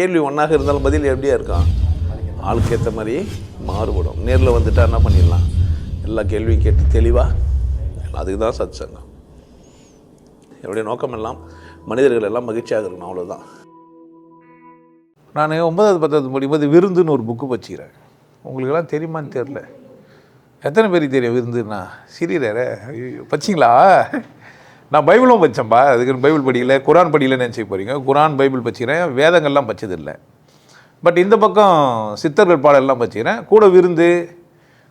கேள்வி ஒன்றாக இருந்தாலும் பதில் எப்படியா இருக்கான் ஆளுக்கு ஏற்ற மாதிரி மாறுபடும். நேரில் வந்துட்டா என்ன பண்ணிடலாம்? எல்லா கேள்வியும் கேட்டு தெளிவாக அதுக்கு தான் சத் சங்கம் என்னுடைய நோக்கம் எல்லாம் மனிதர்கள் எல்லாம் மகிழ்ச்சியாக இருக்கணும் அவ்வளோதான் நான் ஒன்பதாவது பத்தாவது படிக்கும்போது விருந்துன்னு ஒரு புக்கு வச்சுக்கிறேன். உங்களுக்கெல்லாம் தெரியுமான்னு தெரில எத்தனை பேருக்கு தெரியும் விருந்துன்னா? சிறியரே ஐயோ பச்சிங்களா நான் பைபிளும் வச்சேன்ப்பா அதுக்கு பைபிள் படிக்கல குரான் படிக்கலன்னு நினச்சி போகிறீங்க குரான் பைபிள் படிச்சுக்கிறேன் வேதங்கள்லாம் படிச்சதில்லை பட் இந்த பக்கம் சித்தர்கள் பாடல்லாம் படிச்சுக்கிறேன் கூட விருந்து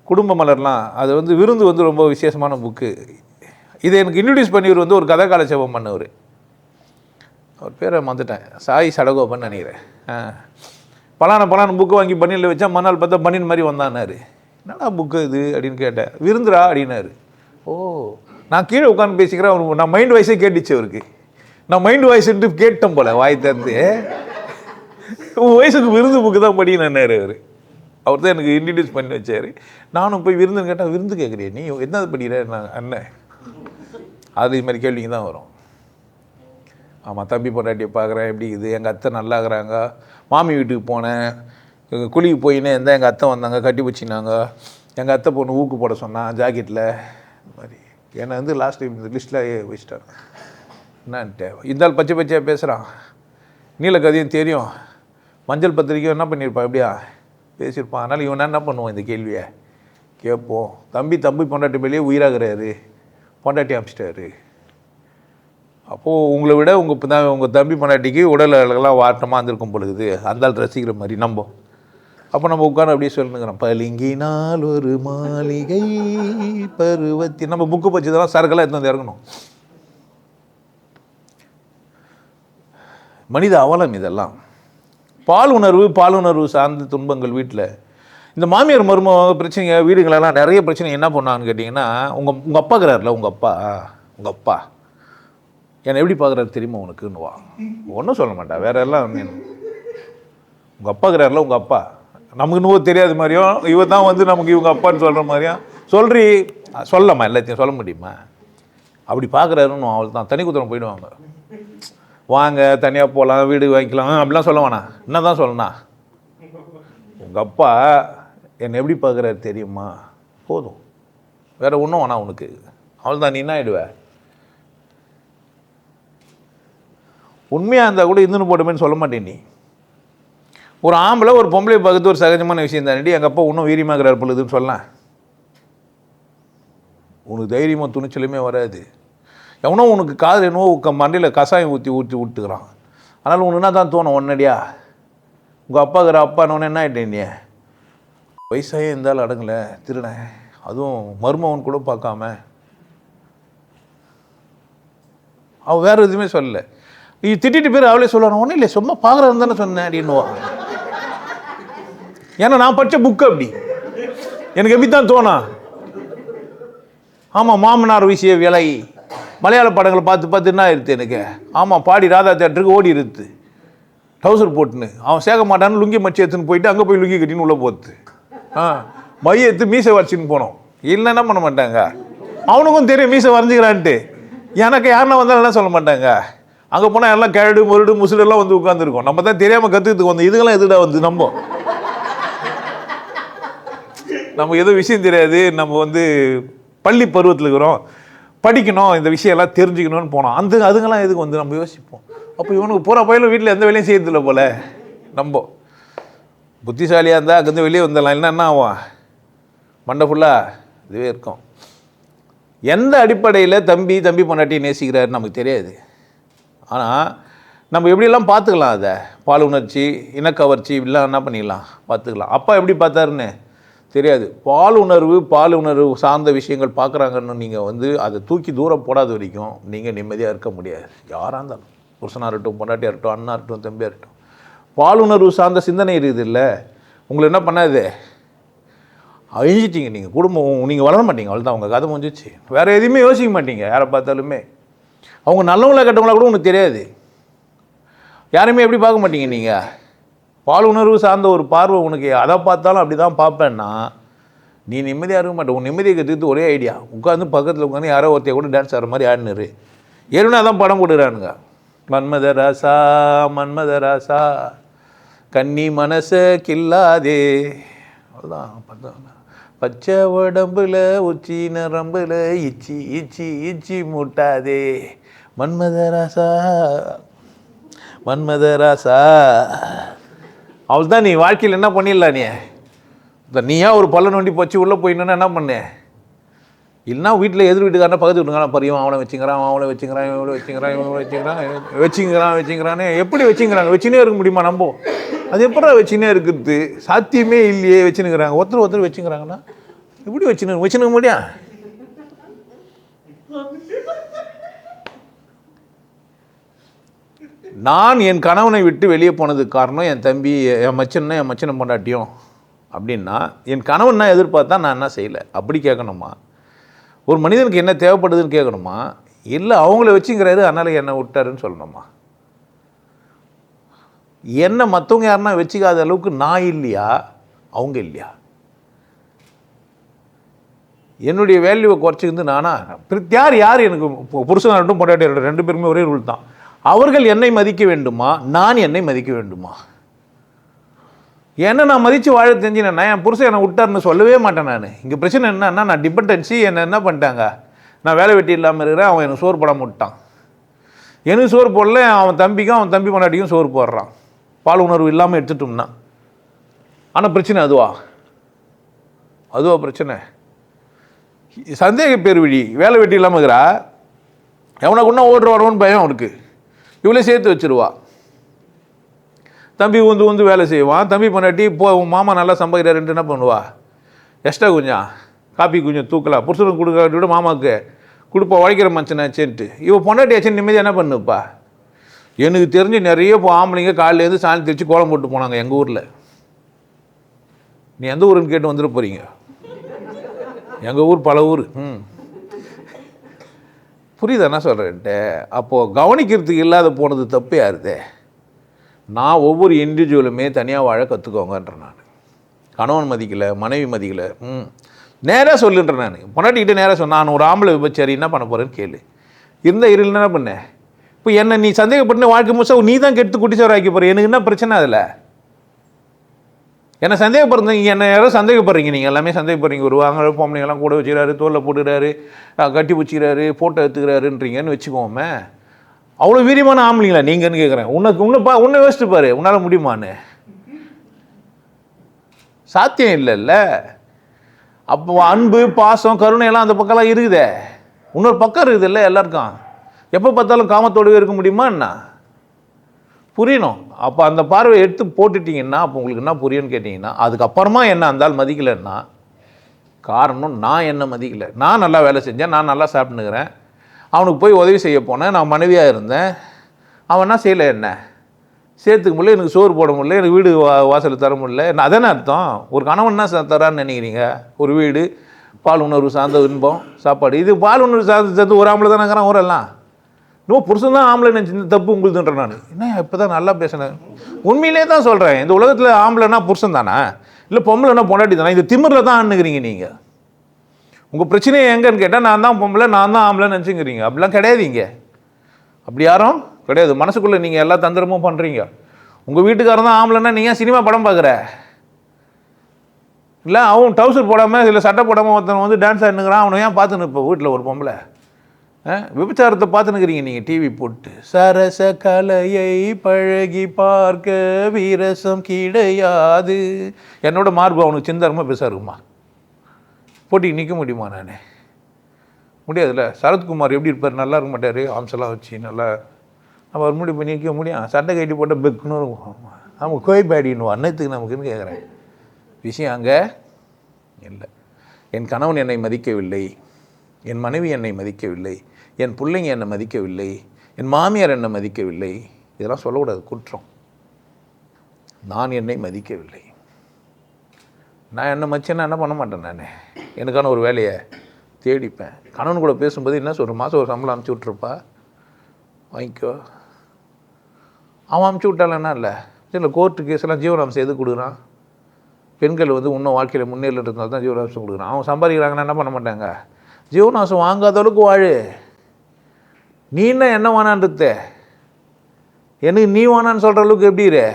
குடும்ப மலர்லாம் அது வந்து விருந்து வந்து ரொம்ப விசேஷமான புக்கு இதை எனக்கு இன்ட்ரடியூஸ் பண்ணியவர் வந்து ஒரு கதை சேவம் பண்ணவர். அவர் பேரை மறந்துட்டேன். சாய் சடகோபன் நினைக்கிறேன். ஆ. பலான பலான புக்கு வாங்கி பனியில் வச்சா மறுநாள் பார்த்தா பனியன் மாதிரி வந்தானாரு என்னடா புக்கு இது அப்படின்னு கேட்டேன். விருந்துரா அப்படின்னாரு. ஓ. நான் கீழே உட்காந்து பேசிக்கிறேன் அவர் நான் மைண்ட் வாய்ஸே கேட்டுச்சு அவருக்கு. நான் மைண்ட் வாய்ஸ்ன்ட்டு கேட்டேன் போல வாய் திறந்து. உன் வயசுக்கு விருந்து புக்கு தான் படிக்கணுன்னாரு அவர்? அவர் தான் எனக்கு இன்ட்ரடியூஸ் பண்ணி வச்சார். நானும் போய் விருந்துன்னு கேட்டால் விருந்து கேட்குறிய நீ என்ன படிக்கிற? நான் அண்ணன் அது இது மாதிரி கேள்விங்க தான் வரும். ஆமாம் தம்பி பொண்டாட்டியை பார்க்குறேன் எப்படி இது எங்கள் அத்தை நல்லா மாமி வீட்டுக்கு போனேன். குழிக்கு போயின்னு இருந்தால் எங்கள் அத்தை வந்தாங்க கட்டி வச்சுனாங்க எங்கள் அத்தை பொண்ணு ஊக்கு போட சொன்னான் ஜாக்கெட்டில் என்னை வந்து லாஸ்ட் டைம் இந்த லிஸ்ட்டில் வச்சுட்டாங்க என்னான்ட்டு இந்த பச்சை பச்சையாக பேசுகிறான் நீலக்கதையும் தெரியும். மஞ்சள் பத்திரிக்கையும் என்ன பண்ணியிருப்பான் எப்படியா? பேசியிருப்பான். அதனால் இவன் என்ன பண்ணுவான் இந்த கேள்வியை? கேட்போம். தம்பி தம்பி பொண்டாட்டி மேலேயே உயிராகிறாரு. பொண்டாட்டி அமிச்சிட்டாரு. அப்போது உங்களை விட உங்கள் தான் உங்கள் தம்பி பொண்டாட்டிக்கு உடல் அழகெல்லாம் வாட்டமாக இருந்திருக்கும் பொழுது அந்தால் ரசிக்கிற மாதிரி நம்ப அப்போ நம்ம உட்காந்து அப்படியே சொல்லுங்கிறோம். பளிங்கினால் ஒரு மாளிகை பருவத்தி நம்ம புக்கு பச்சதெல்லாம் சரக்கெல்லாம் எடுத்து வந்து இறங்கணும். மனித அவலம் இதெல்லாம். பால் உணர்வு பால் உணர்வு சார்ந்த துன்பங்கள் வீட்டில் இந்த மாமியார் மருமக பிரச்சனைங்க வீடுகளெல்லாம் நிறைய பிரச்சனை என்ன பண்ணான்னு கேட்டிங்கன்னா உங்கள் உங்கள் அப்பா இருக்கிறார்ல உங்கள் அப்பா உங்கள் அப்பா என்னை எப்படி பார்க்குறாரு தெரியுமா உனக்குன்னு வா ஒன்றும் சொல்ல மாட்டா வேற எல்லாம் உங்கள் அப்பா இருக்கிறார்ல உங்கள் அப்பா நமக்கு இன்னும் தெரியாத மாதிரியும் இவர் தான் வந்து நமக்கு இவங்க அப்பான்னு சொல்கிற மாதிரியும் சொல்றி சொல்லம்மா எல்லாத்தையும் சொல்ல முடியுமா? அப்படி பார்க்குறாருன்னு அவள் தான். தனி குத்திரம் போயிடுவாங்க. வாங்க தனியாக போகலாம் வீடு வாங்கிக்கலாம் அப்படிலாம் சொல்ல வேணாம் என்ன தான் சொல்லணா உங்கள் அப்பா என்னை எப்படி பார்க்குறாரு தெரியுமா? போதும். வேற ஒன்றும் வேணாம் உனக்கு. அவள் தான் நீ என்ன ஆகிடுவ உண்மையாக இருந்தால் கூட இருந்துன்னு போட்டுமேன்னு சொல்ல மாட்டேன் நீ. ஒரு ஆம்பளை ஒரு பொம்பளை பார்க்கறது ஒரு சகஜமான விஷயம் தானடி எங்கள் அப்பா இன்னும் வீரியமாகிறார் பொழுதுன்னு சொல்லலாம். உனக்கு தைரியமாக துணிச்சலுமே வராது. எவனோ உனக்கு காதல் என்னவோ உக்க மண்டையில் கசாயம் ஊற்றி ஊற்றி விட்டுக்கிறான் அதனால் உனக்கு என்ன தான் தோணும் ஒன்னடியா உங்கள் அப்பாக்கிற அப்பா என்ன என்ன ஆகிட்டேன் நீ? வயசாயே இருந்தாலும் அடங்கலை திருட அதுவும் மருமவன் கூட பார்க்காம. அவள் வேறு எதுவுமே சொல்லலை. நீ திட்டிட்டு பேர் அவளே சொல்லணும் ஒன்றும் இல்லை சும்மா பார்க்குறேன்னு தானே சொன்னேன் அப்படின்னுவா ஏன்னா நான் படித்த புக்கு அப்படி. எனக்கு எப்படி தான் தோணும் ஆமாம் மாமனார் விஷய விலை. மலையாள படங்களை பார்த்து பார்த்து என்ன ஆயிடுது எனக்கு? ஆமாம் பாடி ராதா தேட்டருக்கு ஓடி இருது டவுசர் போட்டுன்னு. அவன் சேர்க்க மாட்டான்னு லுங்கி மச்சி எடுத்துன்னு போயிட்டு அங்கே போய் லுங்கி கட்டின்னு உள்ளே போகுது ஆ மைய எடுத்து மீசை வரைச்சின்னு போனோம். இல்லை என்ன பண்ண மாட்டாங்க? அவனுக்கும் தெரியும் மீசை வரைஞ்சிக்கிறான்ட்டு. எனக்கு யாருன்னா வந்தாலும் என்ன சொல்ல மாட்டாங்க? அங்கே போனால் எல்லாம் கேடு முருடு முசுடெல்லாம் வந்து உட்காந்துருக்கோம் நம்ம தான் தெரியாமல் கற்றுக்கிறதுக்கு வந்து இதுக்கெல்லாம் எதுடா வந்து நம்ம? நம்ம எதுவும் விஷயம் தெரியாது. நம்ம வந்து பள்ளி பருவத்தில் இருக்கிறோம் படிக்கணும் இந்த விஷயம்லாம் தெரிஞ்சுக்கணும்னு போனோம். அந்த அதுங்கெல்லாம் எதுக்கு வந்து நம்ம யோசிப்போம்? அப்போ இவனுக்கு போகிற பயிலும் வீட்டில் எந்த வேலையும் செய்யறதில்ல போல. நம்ம புத்திசாலியாக இருந்தால் அங்கேருந்து வெளியே வந்துடலாம். இல்லைன்னா என்ன ஆகும்? மண்டை ஃபுல்லாக இதுவே இருக்கும். எந்த அடிப்படையில் தம்பி தம்பி பொண்டாட்டி நேசிக்கிறாருன்னு நமக்கு தெரியாது. ஆனால் நம்ம எப்படியெல்லாம் பார்த்துக்கலாம் அதை? பால் உணர்ச்சி இனக்கவர்ச்சி இப்படிலாம் என்ன பண்ணிக்கலாம் பார்த்துக்கலாம். அப்பா எப்படி பார்த்தாருன்னு? தெரியாது. பால் உணர்வு பால் உணர்வு சார்ந்த விஷயங்கள் பார்க்குறாங்கன்னு நீங்கள் வந்து அதை தூக்கி தூரம் போடாத வரைக்கும் நீங்கள் நிம்மதியாக இருக்க முடியாது. யாராக இருந்தாலும். புருஷனாக இருக்கட்டும் பொண்டாட்டியாக இருக்கட்டும் அண்ணா இருக்கட்டும் தம்பியாக இருக்கட்டும். பால் உணர்வு சார்ந்த சிந்தனை இருக்குது இல்லை? உங்களை என்ன பண்ணாது? அழிஞ்சிட்டீங்க நீங்கள் குடும்பம் நீங்கள் வளர மாட்டீங்க. அவ்வளோதான் உங்கள் கதை முடிஞ்சிச்சு. வேறு எதுவுமே யோசிக்க மாட்டீங்க யாரை பார்த்தாலுமே. அவங்க நல்லவங்களா கெட்டவங்களா கூட உங்களுக்கு தெரியாது. யாருமே எப்படி பார்க்க மாட்டீங்க நீங்கள் பால் உணர்வு சார்ந்த ஒரு பார்வை உனக்கு அதை பார்த்தாலும் அப்படி தான் பார்ப்பேன்னா நீ நிம்மதியாக இருக்க மாட்டேன் உன் நிம்மதியை கற்றுக்கிட்டு ஒரே ஐடியா உட்காந்து பக்கத்தில் உட்காந்து யாரோ ஒருத்தைய கூட டான்ஸ் ஆடுற மாதிரி ஆடினாரு. ஏற்கனவே அதான் படம் கொடுக்குறானுங்க மன்மத ராசா மன்மத ராசா கன்னி மனசை கில்லாதே அவ்வளோதான் பார்த்தா பச்சை உடம்புல உச்சி நரம்புல இச்சி இச்சி இச்சி மூட்டாதே. மன்மதராசா மன்மதராசா அவள் தான் நீ வாழ்க்கையில் என்ன பண்ணிடலாம் நீ? இந்த நீயா ஒரு பல்ல நோண்டி போச்சு உள்ளே போயின்னு என்ன பண்ணேன் இல்லைன்னா வீட்டில் எதிர் வீட்டுக்காரனா பக்கத்து வீட்டுக்காரன் பரியும் அவனை வச்சுக்கிறான் அவனை வச்சுக்கிறான் இவனை வச்சுக்கிறான் இவனை வச்சுக்கிறான் வச்சுக்கிறான் வச்சுக்கிறானே எப்படி வச்சுக்கிறாங்க வச்சுனே இருக்க முடியுமா நம்ப அது எப்படா வச்சுனே இருக்குது? சாத்தியமே இல்லையே வச்சுனுக்கிறாங்க ஒருத்தர் ஒருத்தர் வச்சுக்கிறாங்கன்னா எப்படி வச்சுன்னு வச்சுனுக்க முடியும் நான் என் கணவனை விட்டு வெளியே போனதுக்கு காரணம் என் தம்பி என் மச்சனை என் மச்சனை பொண்டாட்டியும் அப்படின்னா என் கணவன் நான் எதிர்பார்த்தா நான் என்ன செய்யலை? அப்படி கேட்கணுமா? ஒரு மனிதனுக்கு என்ன தேவைப்படுதுன்னு கேட்கணுமா? இல்லை அவங்கள வச்சுங்கிறாரு அதனால் என்னை விட்டாருன்னு சொல்லணுமா? என்ன மற்றவங்க யாருன்னா வச்சுக்காத அளவுக்கு நான் இல்லையா? அவங்க இல்லையா? என்னுடைய வேல்யூவை குறைச்சிருந்து நானா யார் யார் எனக்கு பு- புருஷன் ரெண்டும் பொண்டாட்டி ரெண்டு பேருமே ஒரே ரூல் தான். அவர்கள் என்னை மதிக்க வேண்டுமா? நான் என்னை மதிக்க வேண்டுமா? என்ன நான் மதித்து வாழ தெரிஞ்சினேன்னா என் புருஷன் என்னை விட்டார்னு சொல்லவே மாட்டேன் நான். இங்கே பிரச்சனை என்னன்னா நான் டிபெண்டன்சி என்னை என்ன பண்ணிட்டாங்க? நான் வேலை வெட்டி இல்லாமல் இருக்கிறேன். அவன் எனக்கு சோறு போடாமல் விட்டான் எனக்கு சோறு போடல. அவன் தம்பிக்கும் அவன் தம்பி பொண்டாட்டிக்கும் சோறு போடுறான். பால் உணர்வு இல்லாமல் எடுத்துட்டோம்னா. ஆனால் பிரச்சனை அதுவா? அதுவா பிரச்சனை. சந்தேக பேர் வழி. வேலை வெட்டி இல்லாமல் இருக்கிறா? எவனை கொண்டா ஓடுற வரவன்னு பயம் அவனுக்கு. இவ்வளோ சேர்த்து வச்சிருவா. தம்பி உந்து உந்து வேலை செய்வான் தம்பி பொண்டாட்டி இப்போ உன் மாமா நல்லா சம்பாதிக்கிறாருன்ட்டு என்ன பண்ணுவா? எக்ஸ்ட்ரா கொஞ்சம் காப்பி கொஞ்சம் தூக்கலாம் புருஷனுக்கு கொடுக்கறத விட மாமாவுக்கு கொடுப்பா உழைக்கிற மனுஷனாச்சேன்ட்டு இவன் பொண்டாட்டி ஆச்சு நிம்மதி என்ன பண்ணுப்பா? எனக்கு தெரிஞ்சு நிறைய இப்போ ஆம்பளைங்க காலையிலேருந்து சாணி தெரிச்சு கோலம் போட்டு போனாங்க எங்கள் ஊரில். நீ எந்த ஊருன்னு கேட்டு வந்துட போகிறீங்க எங்கள் ஊர் பல ஊர். ம். புரியுது என்ன சொல்கிறேன்ட்டு அப்போது கவனிக்கிறதுக்கு இல்லாத போனது தப்பு யாருதே? நான் ஒவ்வொரு இண்டிவிஜுவலுமே தனியாக வாழ கற்றுக்கோங்கன்றேன் நான். கணவன் மதிக்கலை மனைவி மதிக்கலை ம். நேராக சொல்லுன்றேன் நான். பொண்டாட்டிக்கிட்ட நேராக சொன்ன நான் ஒரு ஆம்பளை விபச்சாரி என்ன பண்ண போகிறேன்னு கேளு. இருந்த இருள் என்ன பண்ணேன் இப்போ என்னை நீ சந்தேகப்பட்டு வாழ்க்கை முழுசா நீ தான் கெடுத்து குட்டிச்சவராக்கி போகிற எனக்கு என்ன பிரச்சனை அதில்? என்ன சந்தேகப்படுறீங்க என்ன யாரும் சந்தேகப்படுறீங்க நீங்கள் எல்லாமே சந்தேகப்படுறீங்க. ஒரு வாங்க பொம்பளைங்கெல்லாம் கூட வச்சுக்கிறாரு தோலில் போட்டுக்கிறாரு கட்டி வச்சுக்கிறாரு ஃபோட்டோ எடுத்துக்கிறாருன்றீங்கன்னு வச்சுக்கோமே. அவ்வளோ வீரியமான ஆம்பளைங்களா நீங்கன்னு கேட்குறேன் உனக்கு உன்னை பா உன்னை யோசிச்சு பாரு உன்னால் முடியுமான்னு. சாத்தியம் இல்லைல்ல. அப்போ அன்பு பாசம் கருணை எல்லாம் அந்த பக்கம்லாம் இருக்குதே. இன்னொரு பக்கம் இருக்குதுல்ல எல்லாருக்கும். எப்போ பார்த்தாலும் காமத்தோடவே இருக்க முடியுமா என்ன? புரியணும். அப்போ அந்த பார்வையை எடுத்து போட்டுட்டிங்கன்னா அப்போ உங்களுக்கு என்ன புரியும்னு கேட்டிங்கன்னா அதுக்கப்புறமா என்ன அந்தால் மதிக்கலைன்னா காரணம் நான் என்ன மதிக்கலை. நான் நல்லா வேலை செஞ்சேன் நான் நல்லா சாப்பிட்டுக்கிறேன் அவனுக்கு போய் உதவி செய்ய போனேன் நான் மனைவியாக இருந்தேன். அவன் என்ன செய்யலை என்ன? சேர்த்துக்க முடியல எனக்கு சோறு போட முடியல எனக்கு வீடு வா வாசல் தர முடியல. நான் அதானே அர்த்தம்? ஒரு கணவன் என்ன தரான்னு நினைக்கிறீங்க? ஒரு வீடு பால் உணர்வு சார்ந்த இன்பம் சாப்பாடு. இது பால் உணர்வு சார்ந்த சேர்த்து ஒரு ஆம்பளை தானே இருக்கிறான் ஊரெல்லாம். இன்னும் புருஷன் தான் ஆம்பளை நினச்சி தப்பு உங்களுதுன்றேன் நான். என்ன இப்போ தான் நல்லா பேசினேன் உண்மையிலே தான் சொல்கிறேன் இந்த உலகத்தில் ஆம்பளைனா புருஷன் தானே இல்லை பொம்பளைனா பொண்டாட்டி தானே இந்த திமிரில் தான் அண்ணுக்கிறீங்க நீங்கள் உங்கள் பிரச்சனையை எங்கன்னு கேட்டால் நான் தான் பொம்பளை நான் தான் ஆம்பளைன்னு நினச்சிங்கிறீங்க. அப்படிலாம் கிடையாது இங்கே. அப்படி யாரும் கிடையாது. மனசுக்குள்ளே நீங்கள் எல்லா தந்திரமும் பண்ணுறீங்க உங்கள் வீட்டுக்காரன் தான் ஆம்பளைன்னா நீங்கள் ஏன் சினிமா படம் பார்க்குற? இல்லை அவன் டவுசர் போடாமல் இல்லை சட்டை போடாமல் ஒருத்தன் வந்து டான்ஸ் ஆடினுக்கிறான். அவனை ஏன் பார்த்துன்னு இப்போ வீட்டில் ஒரு பொம்பளை. விபச்சாரத்தை பார்த்துனுக்கிறீங்க நீங்கள் டிவி போட்டு. சரச கலையை பழகி பார்க்க வீரசம் கிடையாது. என்னோட மார்பு அவனுக்கு சிந்தரமாக பெருசாக இருக்குமா போட்டிக்கு நிற்க முடியுமா நான்? முடியாதுல்ல? சரத்குமார் எப்படி இருப்பார்? நல்லா இருக்க மாட்டார். ஆம்செல்லாம் வச்சு நல்லா நம்ம அவர் முடி நிற்க முடியும். சட்டை கட்டி போட்டால் பெக்குன்னு இருக்கும். நம்ம கோய் பேடின்னு அன்னத்துக்கு நமக்குன்னு கேட்குறேன் விஷயம் அங்கே இல்லை. என் கணவன் என்னை மதிக்கவில்லை. என் மனைவி என்னை மதிக்கவில்லை. என் பிள்ளைங்க என்னை மதிக்கவில்லை என் மாமியார் என்னை மதிக்கவில்லை. இதெல்லாம் சொல்லக்கூடாது குற்றம். நான் என்னை மதிக்கவில்லை. நான் என்ன மச்சேன்னா என்ன பண்ண மாட்டேன் நான். எனக்கான ஒரு வேலையை தேடிப்பேன். கணவன் கூட பேசும்போது என்ன சொல்கிற மாதம் ஒரு சம்பளம் அமுச்சு விட்ருப்பா வாங்கிக்கோ. அவன் அமுச்சு விட்டாலன்னா இல்லை. இல்லை கோர்ட்டு கேஸ் எல்லாம் ஜீவனாம்சம் எது கொடுக்குறான்? பெண்கள் வந்து இன்னும் வாழ்க்கையில் முன்னேறினால தான் ஜீவனாம்சம் கொடுக்குறான். அவன் சம்பாதிக்கிறாங்கன்னா என்ன பண்ண மாட்டாங்க? ஜீவனாம்சம் வாங்காத அளவுக்கு வாழு. நீ என்ன என்ன வேணான்றது எனக்கு நீ வேணான்னு சொல்கிற அளவுக்கு எப்படி இரு?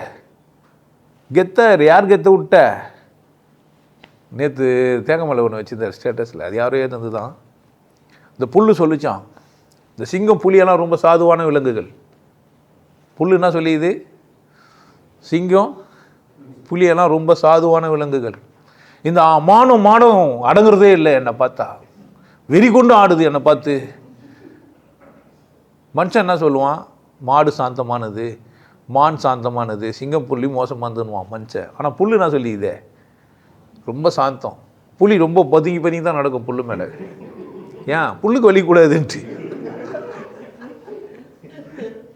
கெத்த யார் கெத்த விட்ட? நேற்று தேங்கமலை ஒன்று வச்சுருந்தார் ஸ்டேட்டஸில் அது யாரோ ஏற்றது தான் இந்த புல் சொல்லிச்சான். இந்த சிங்கம் புலியெல்லாம் ரொம்ப சாதுவான விலங்குகள். புல் என்ன சொல்லியுது சிங்கம் புலியெல்லாம் ரொம்ப சாதுவான விலங்குகள். இந்த மானம் மானம் அடங்குறதே இல்லை என்னை பார்த்தா. வெறி கொண்டு ஆடுது என்னை பார்த்து. மனுஷன் என்ன சொல்லுவான்? மாடு சாந்தமானது மான் சாந்தமானது சிங்கம் புள்ளி மோசமானதுன்னுவான் மனுஷன். ஆனால் புல்லு என்ன சொல்லியுதே ரொம்ப சாந்தம். புலி ரொம்ப பதுங்கி பதுங்கி தான் நடக்கும் புல்லு மேலே. ஏன்? புல்லுக்கு வலிக்கூடாதுன்ட்டு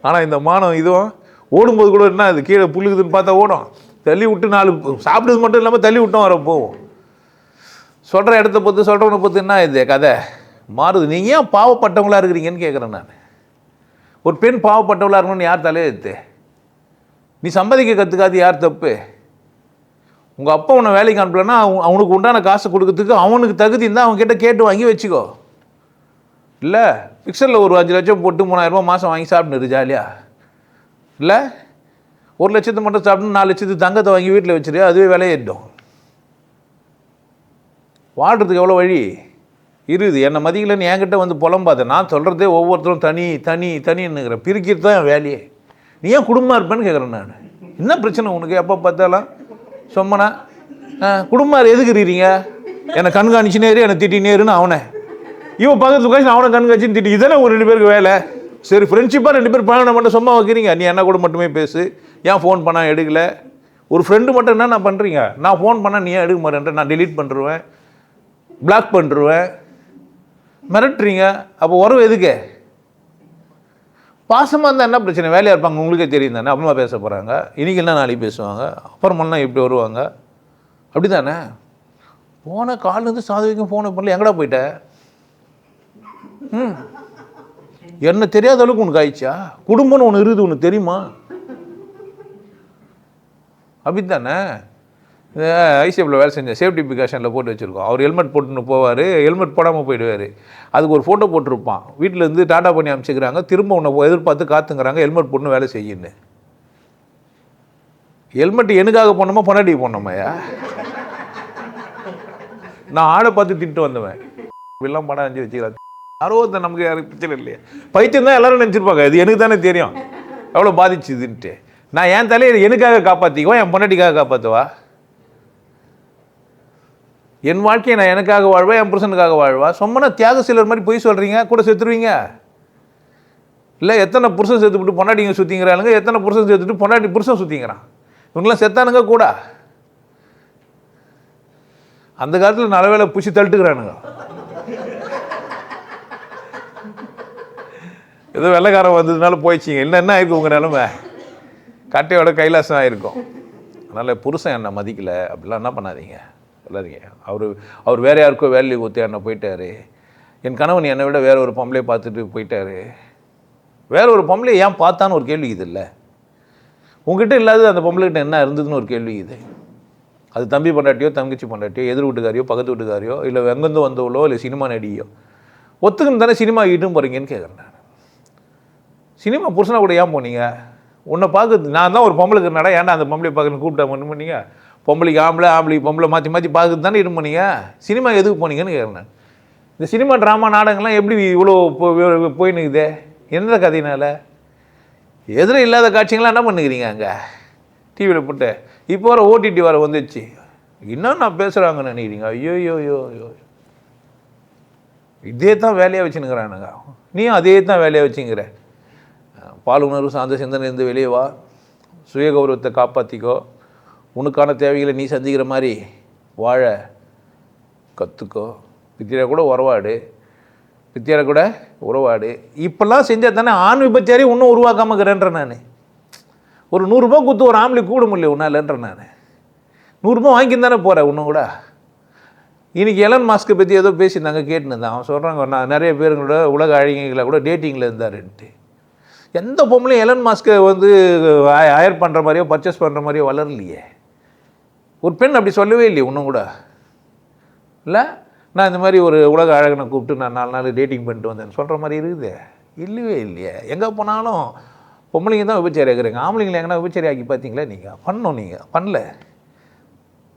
ஆனால் இந்த மானம் இதுவும் ஓடும்போது கூட என்ன அது கீழே புல்லுக்குதுன்னு பார்த்தா ஓடும். தள்ளி விட்டு நாலு சாப்பிடுறது மட்டும் இல்லாமல் தள்ளி விட்டோம் வர போவோம் சொல்கிற இடத்த பொறுத்து சொல்கிறவனை பொறுத்து என்ன இது கதை? மாறுது. நீங்கள் ஏன் பாவப்பட்டவங்களாக இருக்கிறீங்கன்னு கேட்குறேன் நான். ஒரு பெண் பாவப்பட்டவளாக இருக்கணும்னு யார் தலையெழுத்து நீ சம்பாதிக்க கற்றுக்காது யார் தப்பு? உங்கள் அப்பா உன்னை வேலைக்கு அனுப்பலன்னா அவனுக்கு உண்டான காசு கொடுக்கறதுக்கு அவனுக்கு தகுதி இருந்தால் அவன் கேட்டு வாங்கி வச்சுக்கோ. இல்லை ஃபிக்சரில் ஒரு அஞ்சு லட்சம் போட்டு மூணாயிரரூபா மாதம் வாங்கி சாப்பிட்டுரு ஜாலியாக இல்லை ஒரு லட்சத்தை மட்டும் சாப்பிட்டு நாலு லட்சத்து தங்கத்தை வாங்கி வீட்டில் வச்சிரு அதுவே விலையேட்டும் வாழ்கிறதுக்கு எவ்வளோ வழி? இருக்குது என்னை மதிக்கலைன்னு என்கிட்ட வந்து புலம்பாத. நான் சொல்கிறதே ஒவ்வொருத்தரும் தனி தனி தனின்னுங்கிறேன் பிரிக்கிறது தான் என் வேலையே. நீ ஏன் குடும்பமாக இருப்பேன்னு கேட்குறேன் நான். என்ன பிரச்சனை உனக்கு? எப்போ பார்த்தாலும்? சொம்மனா? குடும்பம் எதுக்கு இருக்கிறீங்க என்னை கண்காணிச்சுனேரு என்னை திட்டினேருன்னு அவனை. இவன் பக்கத்து உட்காந்து அவனை கண்காணிச்சுன்னு திட்டி. இதனே ஒரு ரெண்டு பேருக்கு வேலை? சரி ஃப்ரெண்ட்ஷிப்பாக ரெண்டு பேர் பயணம் மட்டும் சும்மா வைக்கிறீங்க. நீ என்ன கூட மட்டுமே பேசு. ஏன் ஃபோன் பண்ணால் எடுக்கல? ஒரு ஃப்ரெண்டு மட்டும் என்ன நான் பண்ணுறீங்க நான் ஃபோன் பண்ணால் நீ ஏன் எடுக்க மாட்டேன்ற? நான் டெலீட் பண்ணுருவேன். பிளாக் பண்ணுருவேன். மிரட்டுறீங்க. அப்போ உறவு எதுக்கு? பாசமாக இருந்தால் என்ன பிரச்சனை? வேலையாக இருப்பாங்க உங்களுக்கே தெரியும் தானே. அப்புறமா பேச போகிறாங்க இன்றைக்கி என்ன நாளைக்கு பேசுவாங்க? அப்புறமெல்லாம் இப்படி வருவாங்க. அப்படி தானே போன காலேருந்து சாதவிக்கும் ஃபோனை பண்ணல. எங்கடா போயிட்ட? ம். என்ன தெரியாத அளவுக்கு உனக்கு ஆயிடுச்சா? குடும்பம்னு ஒன்று இருக்குது உனக்கு தெரியுமா? அப்படித்தானே? ஐசிஎஃப்ல வேலை செஞ்சேன் சேஃப்டி பிகாஷனில் போட்டு வச்சுருக்கோம். அவர் ஹெல்மெட் போட்டுன்னு போவார் ஹெல்மெட் போடாமல் போயிடுவார். அதுக்கு ஒரு ஃபோட்டோ போட்டிருப்பான். வீட்டில் இருந்து டாட்டா பண்ணி அனுப்பிச்சிக்கிறாங்க. திரும்ப உன்னை எதிர்பார்த்து காத்துங்கிறாங்க ஹெல்மெட் போட்டுன்னு வேலை செய்யுன்னு. ஹெல்மெட் எனக்காக போனோமா பொன்னாடி போனோமையா? நான் ஆளை பார்த்து திட்டு வந்தவன். இப்படிலாம் படம் அஞ்சு வச்சுக்கிறாங்க அறுபத்த நமக்கு யாருக்கு பிரச்சனை இல்லையா. பைத்தியம் தான் எல்லாரும் நினச்சிருப்பாங்க. இது எனக்கு தானே தெரியும். எவ்வளோ பாதிச்சுதுன்ட்டு. நான் என் தலையை எனக்காக காப்பாற்றிக்குவா என் பொன்னாட்டிக்காக காப்பாற்றுவா என் வாழ்க்கையை நான் எனக்காக வாழ்வா என் புருஷனுக்காக வாழ்வா? சொம்மனா தியாக சிலர் மாதிரி பொய் சொல்கிறீங்க கூட செத்துருவீங்க? இல்லை எத்தனை புருஷன் சேர்த்துவிட்டு பொண்டாட்டிங்க சுற்றிங்கிறாளுங்க எத்தனை புருஷன் செத்துட்டு பொண்டாட்டி புருஷன் சுற்றிங்கிறான் இவங்களாம் செத்தானுங்க கூட. அந்த காலத்தில் நல்ல வேலை பூச்சி தள்ளிட்டுக்கிறானுங்க. ஏதோ வெள்ளைக்காரன் வந்ததுனால போயிடுச்சிங்க. இல்லை என்ன ஆயிருக்கு உங்கள் நிலமை? கட்டையோட கைலாசம் ஆயிருக்கும். அதனால் புருஷன் என்னை மதிக்கலை. அப்படிலாம் என்ன பண்ணாதீங்க. சொல்லாதீங்க. அவர் அவர் வேற யாருக்கோ வேலையை ஊற்றி என்னை போயிட்டாரு. என் கணவன் என்னை விட வேற ஒரு பொம்பளை பார்த்துட்டு போயிட்டாரு. வேற ஒரு பொம்பளை ஏன் பார்த்தான்னு ஒரு கேள்வி இது இல்லை. உங்ககிட்ட இல்லாத அந்த பொம்பளைகிட்ட என்ன இருந்ததுன்னு ஒரு கேள்வி இது. அது தம்பி பொண்டாட்டியோ தங்கச்சி பொண்டாட்டியோ எதிர் வீட்டுக்காரியோ பக்கத்து வீட்டுக்காரியோ இல்லை எங்கேருந்து வந்தவளோ இல்லை சினிமா நடிகையோ. ஒத்துக்குன்னு தானே சினிமா ஈட்டும் போகிறீங்கன்னு கேட்குறேன் நான். சினிமா புருஷனா கூட ஏன் போனீங்க? உன்னை பார்க்க நான் தான் ஒரு பொம்பளைக்கு நடா ஏன்டா அந்த பொம்பளை பார்க்கணும்னு கூப்பிட்டா பண்ணு பண்ணீங்க? பொம்பளைக்கு ஆம்பளை ஆம்பளைக்கு பொம்பளை மாற்றி மாற்றி பார்த்து தானே இடும் பண்ணீங்க சினிமா எதுக்கு போனீங்கன்னு கேட்குறேன் இந்த சினிமா ட்ராமா நாடகங்கள்லாம் எப்படி இவ்வளோ போ- போயின்னுக்குதே எந்த கதையினால எதிர இல்லாத காட்சிங்களாம் என்ன பண்ணுக்கிறீங்க அங்கே? டிவியில் போட்டு. இப்போ வர ஓடிடி வர வந்துச்சு. இன்னும் நான் பேசுகிறாங்கன்னு நினைக்கிறீங்க? ஐயோ ஐயோ. ஐயோ ஐயோ இதே தான் வேலையாக வச்சுன்னுக்குறானுங்க. நீயும் அதே தான் வேலையாக வச்சுங்கிற. பால் உணர்வு சார்ந்த இருந்து வெளியே வா. சுய கௌரவத்தை காப்பாற்றிக்கோ உனக்கான தேவைகளை நீ சந்திக்கிற மாதிரி வாழ கற்றுக்கோ பித்தியார கூட உறவாடு. பித்தியார கூட உறவாடு. இப்பெல்லாம் செஞ்சால் தானே ஆண் விபச்சாரி இன்னும் உருவாக்காமல் இருக்கிறேன்ற நான். ஒரு நூறுரூபா கொடுத்து ஒரு ஆம்பளை கூட முடியல உன்னாலன்ற நான். நூறுரூபா வாங்கின்னு தானே போகிறேன் இன்னும் கூட. இன்றைக்கி எலன் மாஸ்க்கை பற்றி ஏதோ பேசியிருந்தாங்க கேட்டுன்னு அவன் சொல்கிறாங்க நான் நிறைய பேருங்களோட உலக அழகிகளை கூட டேட்டிங்கில் இருந்தாருன்ட்டு. எந்த பொம்பளையும் எலன் மாஸ்க்கை வந்து ஹயர் பண்ணுற மாதிரியோ பர்ச்சேஸ் பண்ணுற மாதிரியோ வளரலையே. ஒரு பெண் அப்படி சொல்லவே இல்லையே இன்னும் கூட. இல்லை? நான் இந்த மாதிரி ஒரு உலக அழகனை கூப்பிட்டு நான் நாலு நாள் டேட்டிங் பண்ணிட்டு வந்தேன் சொல்கிற மாதிரி இருக்குது. இல்லவே இல்லையே. எங்கே போனாலும் பொம்பளைங்க தான் விபச்சாரி ஆகுறீங்க. ஆம்பளைங்களை எங்கன்னா விபச்சாரி ஆக்கி பார்த்தீங்களா நீங்கள் பண்ணணும் நீங்கள் பண்ணல.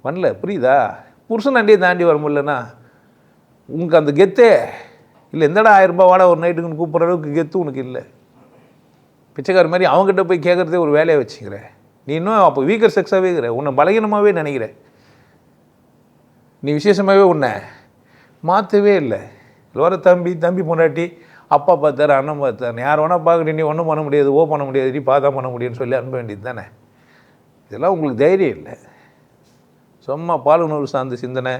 பண்ணல. புரியுதா? புருஷன் அண்டியை தாண்டி வர முடியலன்னா உனக்கு அந்த கெத்தே இல்லை எந்தடா ஆயிரம் ரூபாய் வாடா ஒரு நைட்டுக்குன்னு கூப்பிட்ற அளவுக்கு கெத்து உனக்கு இல்லை. பிச்சைக்கார மாதிரி அவங்ககிட்ட போய் கேட்குறதே ஒரு வேலையை வச்சுக்கிறேன். நீ இன்னும் அப்போ வீக்கர் செக்ஸாகவே இருக்கிற உன்னை பலகீனமாகவே நினைக்கிற. நீ விசேஷமாகவே உன்னை மாற்றவே இல்லை. லோர தம்பி தம்பி பொண்டாட்டி அப்பா பார்த்தாரு அண்ணன் பார்த்தாரு. யார் வேணால் பார்க்குறீ நீ ஒன்றும் பண்ண முடியாது ஓ பண்ண முடியாது நீ பார்த்தா பண்ண முடியும்னு சொல்லி அனுப்ப வேண்டியது தானே? இதெல்லாம் உங்களுக்கு தைரியம் இல்லை. சும்மா பாலுணர்வு சார்ந்த சிந்தனை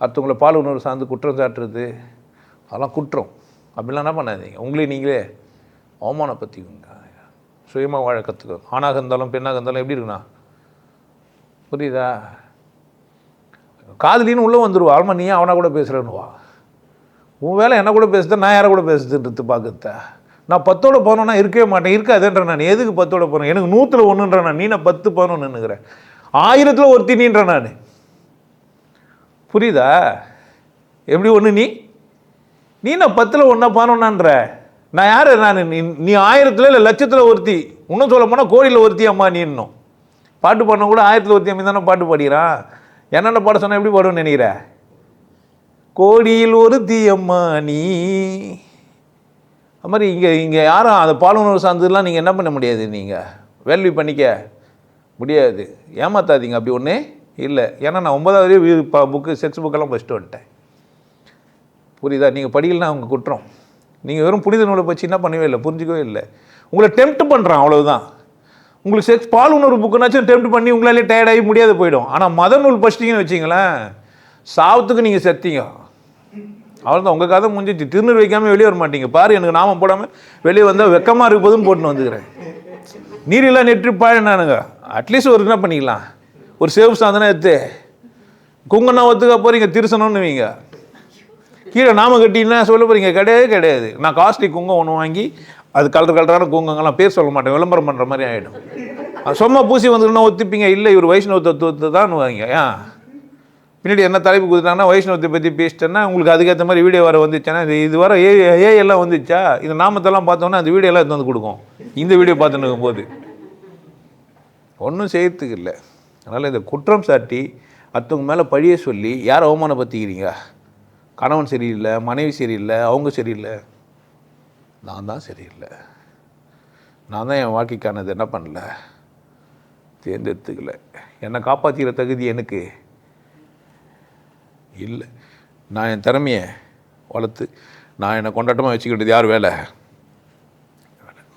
அடுத்தவங்கள பாலுணர்வு சார்ந்து குற்றம் சாட்டுறது அதெல்லாம் குற்றம். அப்படிலாம் என்ன பண்ணாதீங்க. உங்களே நீங்களே அவமானப்படுத்திக்கோங்க. சுயமாக வாழ கற்றுக்கணும் ஆணாக இருந்தாலும் பெண்ணாக இருந்தாலும் எப்படி இருக்குண்ணா? புரியுதா? காதலின்னு உள்ளே வந்துடுவா ஆல்மா நீ அவனா கூட பேசுகிறேன்னுவா உன் வேலை என்ன கூட பேசுத நான் யாரை கூட பேசுதுன்றது பார்க்குறத. நான் பத்தோட போனோன்னா இருக்கவே மாட்டேன். இருக்காதுன்ற நான். எதுக்கு பத்தோட போனேன் எனக்கு நூற்றில் ஒன்றுன்ற நான். நீ நான் பத்து போகணும்னு நின்றுக்கிறேன் ஆயிரத்தில் ஒருத்தி நீன்ற நான். புரியுதா? எப்படி ஒன்று நீ? நீ நான் பத்தில் ஒன்றா பானோன்னான்ற நான் யார்? நான் நீ ஆயிரத்தில் இல்லை லட்சத்தில் ஒருத்தி. இன்னும் சொல்ல போனால் கோடியில் ஒருத்தி அம்மா நீ இன்னும். பாட்டு பாடின கூட ஆயிரத்தில் ஒருத்தி அம்மா தானே பாட்டு பாடிக்கிறான் என்னென்ன பாட சொன்னால் எப்படி பாடுவேன்னு நினைக்கிற? கோடியில் ஒருத்தி அம்மா நீ. அது மாதிரி இங்கே இங்கே யாரும் அந்த பாலுணர்வு சார்ந்ததுலாம் நீங்கள் என்ன பண்ண முடியாது நீங்கள் வேள்வி பண்ணிக்க முடியாது. ஏமாத்தாதீங்க அப்படி ஒன்று இல்லை. ஏன்னா நான் ஒன்பதாவது புக்கு செக்ஸ் புக்கெல்லாம் படிச்சுட்டு வந்துட்டேன். புரியுதா? நீங்கள் படிக்கலாம் அவங்க குற்றம். நீங்கள் வெறும் புனித நூலை பற்றி என்ன பண்ணவே இல்லை? புரிஞ்சிக்கவே இல்லை. உங்களை டெம்ப்ட் பண்ணுறான் அவ்வளவுதான். உங்களுக்கு செக்ஸ் பால் உணர்வு புக்குனாச்சும் டெம்ப்ட் பண்ணி உங்களாலே டயர்டாகி முடியாது போயிடும். ஆனால் மத நூல் படிச்சிட்டிங்கன்னு வச்சிங்களேன் சாவத்துக்கு நீங்கள் செத்தீங்க. அவ்வளோதான் உங்கள் கதை முடிஞ்சிச்சு. திருநூறு வைக்காமல் வெளியே வர மாட்டீங்க பாரு எனக்கு நாமம் போடாமல் வெளியே வந்தால் வெக்கமாக இருப்பதும் போட்டுன்னு வந்துக்கிறேன். நீரெல்லாம் நெற்றி பாழனானுங்க. அட்லீஸ்ட் ஒரு என்ன பண்ணிக்கலாம்? ஒரு சேவ் சாந்தனா எடுத்து குங்கண்ணா ஒத்துக்க போகிறீங்க திருசனம்னு வைங்க கீழே நாம கட்டினா சொல்ல போகிறீங்க கிடையவே கிடையாது. நான் காஸ்ட்லி குங்கம் ஒன்று வாங்கி அது கலர் கலரான குங்கங்கள்லாம் பேர் சொல்ல மாட்டேன். விளம்பரம் பண்ணுற மாதிரி ஆகிடும் அது சும்மா பூசி வந்துட்டுனா ஒத்துப்பீங்க. இல்லை இவர் வைஷ்ணவ தத்துவத்தை தான் வாங்க. ஏன் பின்னாடி என்ன தலைப்பு கொடுத்தாங்கன்னா வைஷ்ணவத்தை பற்றி பேசிட்டேன்னா உங்களுக்கு அதுக்கேற்ற மாதிரி வீடியோ வர வந்துச்சுன்னா இது இது வர ஏ ஏ எல்லாம் வந்துச்சா? இந்த நாமத்தெல்லாம் பார்த்தோன்னா அந்த வீடியோ எல்லாம் எடுத்து வந்து கொடுக்கும். இந்த வீடியோ பார்த்துன்னு போது ஒன்றும் செய்யறதுக்கு இல்லை. அதனால் இந்த குற்றம் சாட்டி அடுத்தவங்க மேலே பழிய சொல்லி யாரை அவமானப்படுத்திக்கிறீங்க? கணவன் சரியில்லை மனைவி சரியில்லை அவங்க சரியில்லை. நான் தான் சரியில்லை. நான் தான் என் வாழ்க்கைக்கானது என்ன பண்ணல? தேர்ந்தெடுத்துக்கல. என்னை காப்பாற்றிக்கிற தகுதி எனக்கு இல்லை. நான் என் திறமையை வளர்த்து நான் என்னை கொண்டாட்டமாக வச்சுக்கிட்டது யார் வேலை?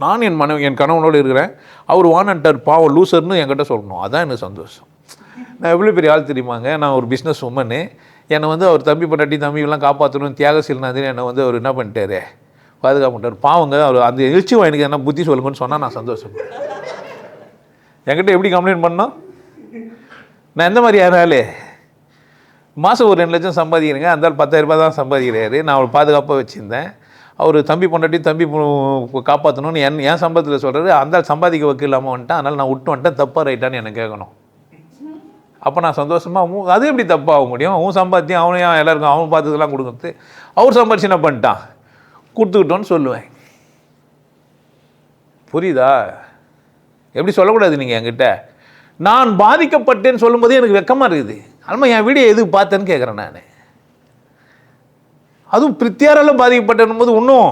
நான் என் மனைவி என் கணவனோடு இருக்கிறேன். அவர் வானன்ட்டார் பாவம் லூசர்னு என்கிட்ட சொல்லணும். அதான் எனக்கு சந்தோஷம். நான் எவ்வளோ பெரிய ஆள் தெரியுமாங்க? நான் ஒரு பிஸ்னஸ் உமனு என்னை வந்து அவர் தம்பி பொண்டாட்டி தம்பிலாம் காப்பாற்றணும் தியாகசீலநாதன் என்னை வந்து அவர் என்ன பண்ணிட்டாரு? பாதுகாப்பு பண்ணிட்டார். பாவங்க அவர் அந்த எழுச்சி எனக்கு என்ன புத்தி சொல்லுங்கன்னு சொன்னால் நான் சந்தோஷப்படுறேன் என்கிட்ட எப்படி கம்ப்ளைண்ட் பண்ணோம் நான் எந்த மாதிரி யாராலே மாதம் ஒரு ரெண்டு லட்சம் சம்பாதிக்கிறேங்க. அந்த ஆள் பத்தாயிரம் ரூபாய் தான் சம்பாதிக்கிறாரு. நான் அவரை பாதுகாப்பாக வச்சுருந்தேன். அவர் தம்பி பொண்டாட்டி தம்பி காப்பாற்றணும்னு என் என் சம்பளத்தில் சொல்கிறாரு அந்த சம்பாதிக்க வைக்க இல்லாமல் வந்துட்டேன். அதனால் நான் விட்டு வந்துட்டேன். தப்பாக ரைட்டான்னு எனக்கு கேட்கணும். அப்போ நான் சந்தோஷமாக அது எப்படி தப்பாக முடியும்? அவன் சம்பாத்தியம் அவனையும் எல்லாருக்கும் அவன் பார்த்ததெல்லாம் கொடுக்குறது? அவர் சம்பாதிச்சு என்ன பண்ணிட்டான்? கொடுத்துக்கிட்டோன்னு சொல்லுவேன். புரியுதா? எப்படி சொல்லக்கூடாது நீங்கள் என்கிட்ட? நான் பாதிக்கப்பட்டேன்னு சொல்லும்போதே எனக்கு வெக்கமாக இருக்குது. அதுமாதிரி என் வீடியோ எதுக்கு பார்த்தேன்னு கேட்குறேன் நான். அதுவும் பிரித்தியாரால் பாதிக்கப்பட்டேன்னும் போது இன்னும்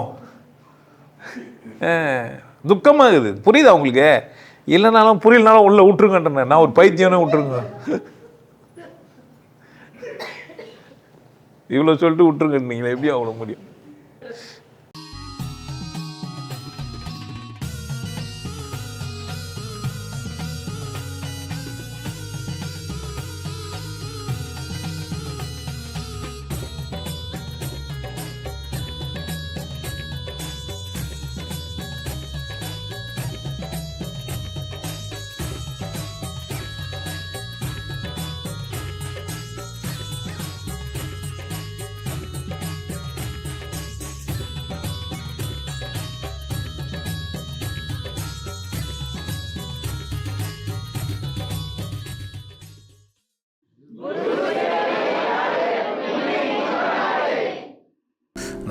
துக்கமாக இருக்குது. புரியுதா உங்களுக்கு? இல்லைனாலும் புரியலனாலும் உள்ள விட்டுருங்கன்றேன். நான் ஒரு பைத்தியம்னு விட்டுருங்க. இவ்வளோ சொல்லிட்டு விட்டுருங்க. நீங்களே எப்படி அவ்வளோ முடியும்?